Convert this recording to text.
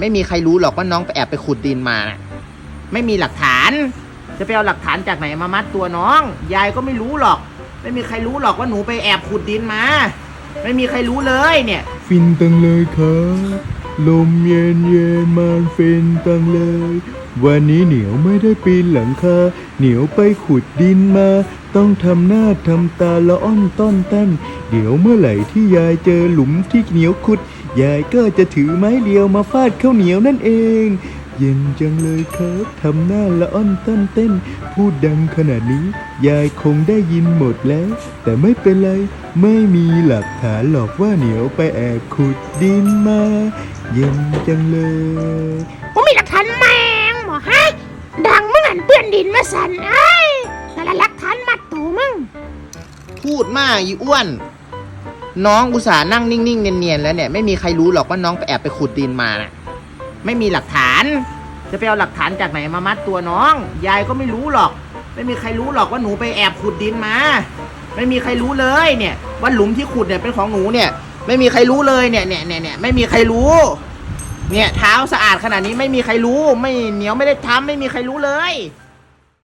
ไม่มีใครรู้หรอกว่าน้องไปแอบไปขุดดินมานะไม่มีหลักฐาน จะไปเอาหลักฐานจากไหนมามัดตัวน้อง ยายก็ไม่รู้หรอก ไม่มีใครรู้หรอกว่าหนูไปแอบขุดดินมา ไม่มีใครรู้เลยเนี่ย ฟินตังเลยครับลมเย็นเย็นมันฟินตังเลย วันนี้เหนียวไม่ได้ปีนหลังคาเหนียวไปขุดดินมา ต้องทำหน้าทำตาละอ้อนต้อนตันเดี๋ยวเมื่อไหร่ที่ยายเจอหลุมที่เหนียวขุด ยายก็จะถือไม้เรียวมาฟาดข้าวเหนียวนั่นเอง เย็นจังเลยครับทำหน้าละอ้อนต้นเต้น พูดดังขนาดนี้ ยายคงได้ยินหมดแล้ว แต่ไม่เป็นไร ไม่มีหลักฐานหรอกว่าเหนียวไปแอบขุดดินมา เย็นจังเลยกูมีหลักฐานแมงหมอฮะดังมึงหันเปื้อนดินมาสั่นไอ้ยนั่นแหละหลักฐานมัดตัวมึง พูดมากอีอ้วน น้องอุตส่าห์นั่งนิ่งๆเนียนๆแล้วเนี่ยไม่มีใครรู้หรอกว่าน้องไปแอบไปขุดดินมานะไม่มีหลักฐาน จะไปเอาหลักฐานจากไหนมามัดตัวน้อง ยายก็ไม่รู้หรอก ไม่มีใครรู้หรอกว่าหนูไปแอบขุดดินมา ไม่มีใครรู้เลยเนี่ยว่าหลุมที่ขุดเนี่ยเป็นของหนูเนี่ย ไม่มีใครรู้เลยเนี่ยเนี่ยเนี่ยเนี่ยไม่มีใครรู้ เนี่ยเท้าสะอาดขนาดนี้ไม่มีใครรู้ ไม่เหนียวไม่ได้ทำไม่มีใครรู้เลย